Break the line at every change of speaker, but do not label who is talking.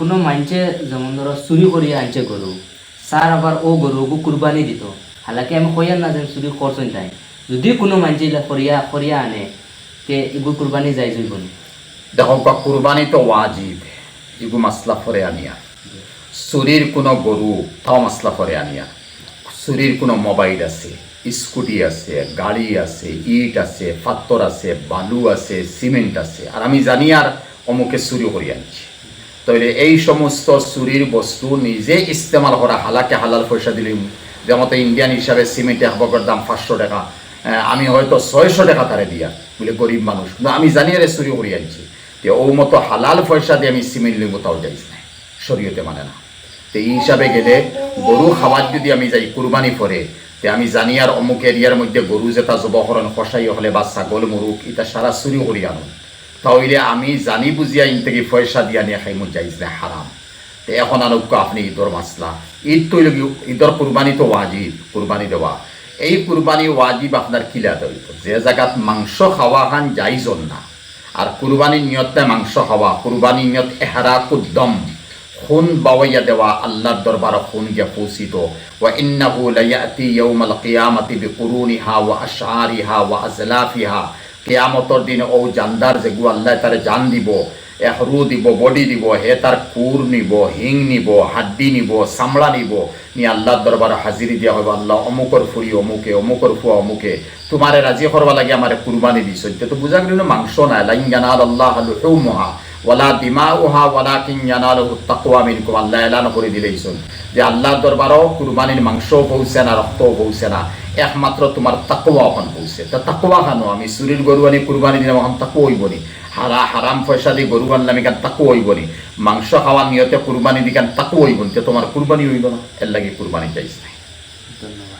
কোনো মানছে যেমন ধরো চুরি করিয়া আনছে গরু স্যার আবার ও গরুকে কুরবানি দিত। হালাকি আমি কইয়ার না যে চুরি করছেন তাই। যদি কোনো মানছে করিয়া করিয়া আনে, তে এগুলো কুরবানি যাই যাইব
দেখো কুরবানি তো ওয়াজিব এগু মাসলা ফরে আনিয়া। চুরির কোনো গরু তাও মাসলা ফরে আনিয়া। চুরির কোনো মোবাইল আছে, স্কুটি আছে, গাড়ি আছে, ইট আছে পাত্তর আছে, বালু আছে সিমেন্ট আছে। আর আমি জানি আর অমুকে চুরি করে আনছি। তাহলে এই সমস্ত চুরির বস্তু নিজে ইস্তেমাল করা, হালাকে হালাল পয়সা দিলিম যেমন ইন্ডিয়ান হিসাবে সিমেন্টে হাবকের দাম পাঁচশো টাকা। আমি হয়তো ছয়শো টাকা তারে দিয়া বলে গরিব মানুষ। কিন্তু আমি জানি আরে চুরি করে আনছি। তো ও মতো হালাল পয়সা দিয়ে আমি সিমেন্ট লিখব তাও যাইস না শরীয়তে মানে না। তো এই হিসাবে গেলে গরু খাবার যদি আমি যাই কুরবানি করে তে আমি জানি আর অমুক এরিয়ার মধ্যে গরু যেটা জবহরণ কষাই হলে বা ছাগল, মুরুক এটা সারা চুরি করি আনো। তাহলে আমি জানি বুঝিয়া ইন থেকে পয়সা দিয়া নিয়ে খাই মুখ যাইস না, হারাম। তো এখন উক্কা আপনি ঈদর মাসলা। ঈদ তো ঈদর কুরবানি তো ওয়াজিব, কুরবানি দেওয়া। এই কুরবানি ওয়াজিব আপনার কিলা দইব যে জায়গাত মাংস খাওয়া খান যাইজন না। আর কুরবানির নিয়তে মাংস খাওয়া, কুরবানির নিয়ত এহারা কুদ্দম খুন বাওয়াইয়া দেওয়া, আল্লাহর দরবার খুন গিয়া পৌঁছিত। ওয়া ইন্নাহু লায়াতি ইয়াউমাল কিয়ামাতি বিকুরুনিহা ওয়া আশআরিহা ওয়া আজলাফিহা। কিয়ামতর দিন ও জানদার যে গু আল্লাহ তারে জান দিব এহরু দিব, বডি দিব, হে তার কুর নিব, হিং নিব, হাড্ডি নিব চামড়া নিব। নি আল্লাহর দরবার হাজিরি দিয়া হইব, আল্লাহ অমুকর ফুরি অমুকে, অমুকর ফুয়া অমুকে। তোমারে রাজি করবা লাগে আমারে কুরবানি দিছ। তো বুঝা গেল মাংস নাই। লাইন জানাল আল্লাহ লুহুমুহা ওয়ালা দিমাউহা ওয়ালাকিন ইয়ানালুহু তাকওয়া মিনকুম, আল্লাহ এলান করে দিলেইছুন যে আল্লাহর দরবারও কুরবানির মাংসও পৌঁছে না, রক্তও পৌঁছে না, একমাত্র তোমার তাকওয়া ওখান পৌঁছে। তা তাকওয়া খানো, আমি চুরির গরু আনি, কুরবানি দিলাম এখন তাকও হইব নি। হারা, হারাম পয়সা দিয়ে গরু আনলাম এখান তাকও হইব নি? মাংস খাওয়ার নিয়তে কুরবানি দিকান তাকও হইব তে তোমার কুরবানি হইব না, এর লাগে কুরবানি চাইছে।
ধন্যবাদ।